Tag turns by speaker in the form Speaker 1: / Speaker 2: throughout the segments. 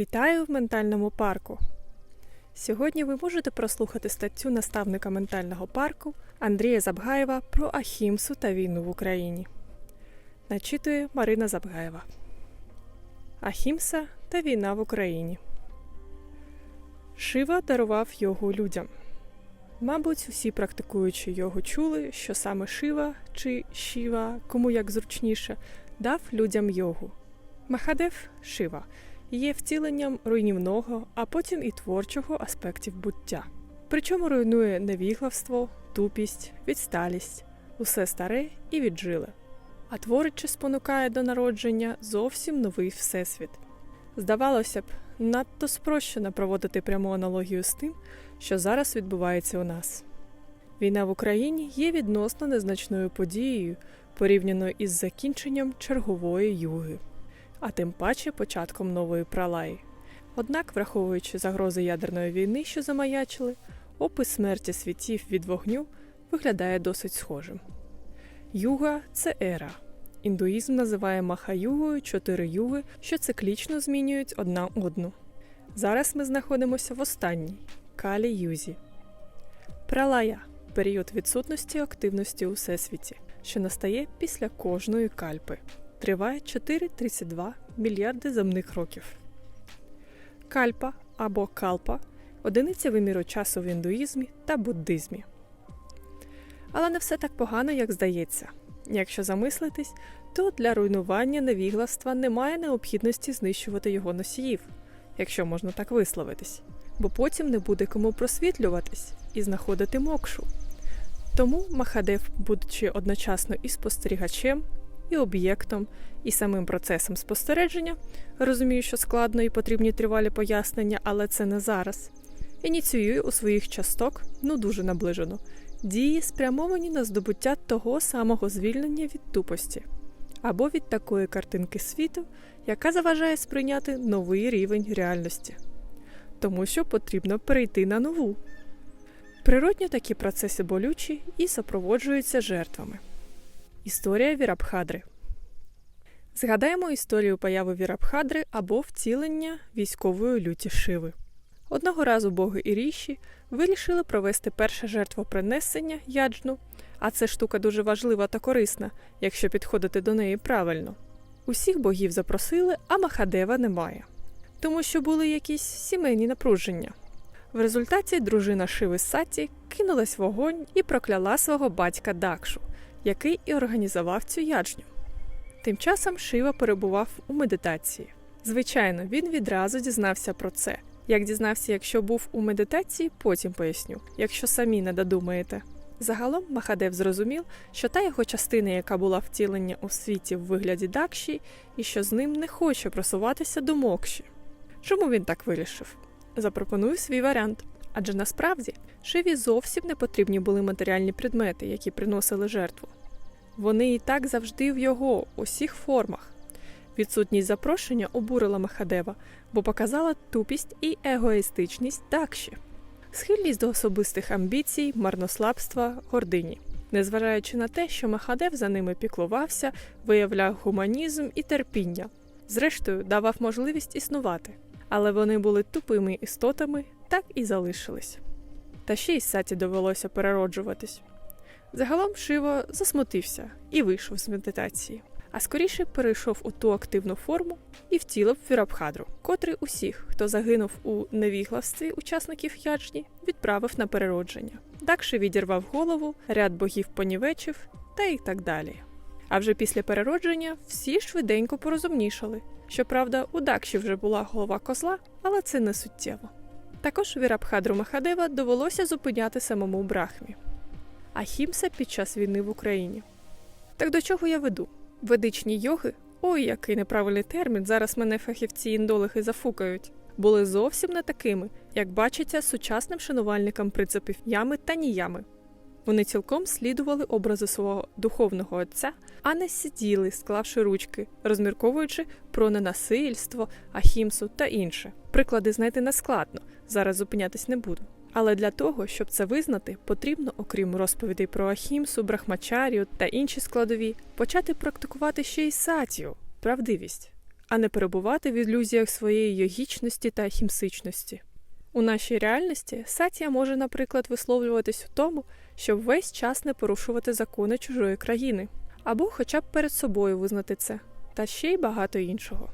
Speaker 1: Вітаю в ментальному парку. Сьогодні ви можете прослухати статтю наставника ментального парку Андрія Забгаєва про Ахімсу та війну в Україні. Начитує Марина Забгаєва. Ахімса та війна в Україні. Шива дарував йогу людям. Мабуть, усі практикуючи йогу чули, що саме Шива чи Шіва, кому як зручніше, дав людям йогу. Махадев Шива є втіленням руйнівного, а потім і творчого аспектів буття. Причому руйнує невігластво, тупість, відсталість, усе старе і віджиле, а творить чи спонукає до народження зовсім новий всесвіт. Здавалося б, надто спрощено проводити пряму аналогію з тим, що зараз відбувається у нас. Війна в Україні є відносно незначною подією порівняно із закінченням чергової юги а тим паче початком нової пралаї. Однак, враховуючи загрози ядерної війни, що замаячили, опис смерті світів від вогню виглядає досить схожим. Юга це ера. Індуїзм називає Махаюгою чотири юги, що циклічно змінюють одна одну. Зараз ми знаходимося в останній калі юзі. Пралая період відсутності активності у всесвіті, що настає після кожної кальпи триває 4,32 мільярди земних років. Кальпа або калпа одиниця виміру часу в індуїзмі та буддизмі. Але не все так погано, як здається. Якщо замислитись, то для руйнування невігластва немає необхідності знищувати його носіїв, якщо можна так висловитись, бо потім не буде кому просвітлюватись і знаходити мокшу. Тому Махадев, будучи одночасно і спостерігачем, і об'єктом, і самим процесом спостереження. Розумію, що складно і потрібні тривалі пояснення, але це не зараз. Ініціюю у своїх часток, ну дуже наближено, дії, спрямовані на здобуття того самого звільнення від тупості або від такої картинки світу, яка заважає сприйняти новий рівень реальності, тому що потрібно перейти на нову. Природньо такі процеси болючі і супроводжуються жертвами. Історія Вірабхадри Згадаємо історію появи Вірабхадри або втілення військової люті Шиви. Одного разу боги і ріші вирішили провести перше жертвопринесення яджну, а це штука дуже важлива та корисна, якщо підходити до неї правильно. Усіх богів запросили, а Махадева немає, тому що були якісь сімейні напруження. В результаті дружина Шиви Саті кинулась в вогонь і прокляла свого батька Дакшу який і організував цю яджню. Тим часом Шива перебував у медитації. Звичайно, він відразу дізнався про це. Як дізнався, якщо був у медитації, потім поясню, якщо самі не додумаєте. Загалом Махадев зрозумів, що та його частина, яка була втілення у світі в вигляді Дакші, і що з ним не хоче просуватися до Мокші. Чому він так вирішив? Запропоную свій варіант. Адже насправді Шиві зовсім не потрібні були матеріальні предмети, які приносили жертву. Вони і так завжди в його усіх формах. Відсутність запрошення обурила Махадева, бо показала тупість і егоїстичність Дакші, схильність до особистих амбіцій, марнослабства, гордині. Незважаючи на те, що Махадев за ними піклувався, виявляв гуманізм і терпіння, зрештою давав можливість існувати, але вони були тупими істотами, так і залишились. Та ще й саті довелося перероджуватись. Загалом Шиво засмутився і вийшов з медитації, а скоріше перейшов у ту активну форму і втілив Вірабхадру, котрий усіх, хто загинув у невігластві учасників яджні, відправив на переродження. Дакши відірвав голову, ряд богів понівечив та й так далі. А вже після переродження всі швиденько порозумнішали. Щоправда, у Дакші вже була голова козла, але це не суттєво. Також Вірабхадру Махадева довелося зупиняти самому Брахмі. Ахімса під час війни в Україні. Так до чого я веду? Ведичні йоги, ой, який неправильний термін, зараз мене фахівці індолихи зафукають, були зовсім не такими, як бачиться сучасним шанувальникам принципів ями та ніями. Вони цілком слідували образу свого духовного отця, а не сиділи, склавши ручки, розмірковуючи про ненасильство, ахімсу та інше. Приклади знайти нескладно, зараз зупинятись не буду. Але для того, щоб це визнати, потрібно, окрім розповідей про ахімсу, брахмачарію та інші складові, почати практикувати ще й сатію, правдивість. а не перебувати в ілюзіях своєї йогічності та хімсичності. У нашій реальності сатія може, наприклад, висловлюватись у тому, щоб весь час не порушувати закони чужої країни, або хоча б перед собою визнати це, та ще й багато іншого.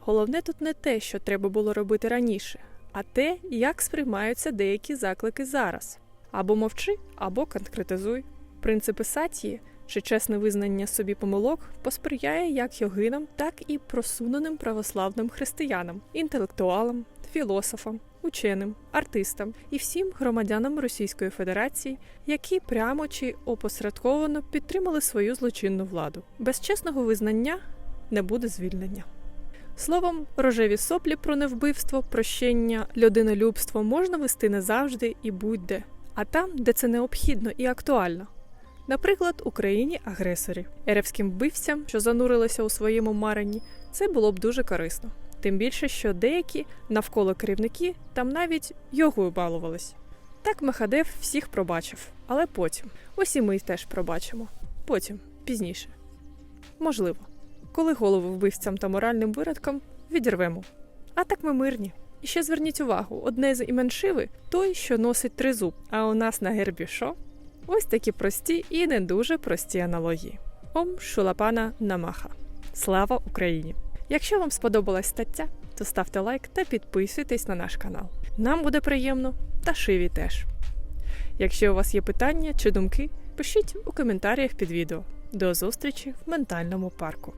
Speaker 1: Головне тут не те, що треба було робити раніше, а те, як сприймаються деякі заклики зараз. Або мовчи, або конкретизуй. Принципи сатії чи чесне визнання собі помилок посприяє як йогинам, так і просуненим православним християнам, інтелектуалам, філософам, ученим, артистам і всім громадянам Російської Федерації, які прямо чи опосередковано підтримали свою злочинну владу. Без чесного визнання не буде звільнення. Словом, рожеві соплі про невбивство, прощення, людинолюбство можна вести не завжди і будь-де, а там, де це необхідно і актуально. Наприклад, Україні агресорі, еревським вбивцям, що занурилися у своєму маренні, це було б дуже корисно. Тим більше, що деякі навколо керівники там навіть йогою балувались. Так Мехадев всіх пробачив, але потім. Ось і ми теж пробачимо. Потім, пізніше. Можливо, коли голову вбивцям та моральним виродкам відірвемо. А так ми мирні. І ще зверніть увагу: одне з імен Шиви – той, що носить тризуб, а у нас на гербі що? Ось такі прості і не дуже прості аналогії. Ом Шулапана Намаха. Слава Україні! Якщо вам сподобалась стаття, то ставте лайк та підписуйтесь на наш канал. Нам буде приємно, та шиві теж. Якщо у вас є питання чи думки, пишіть у коментарях під відео. До зустрічі в ментальному парку.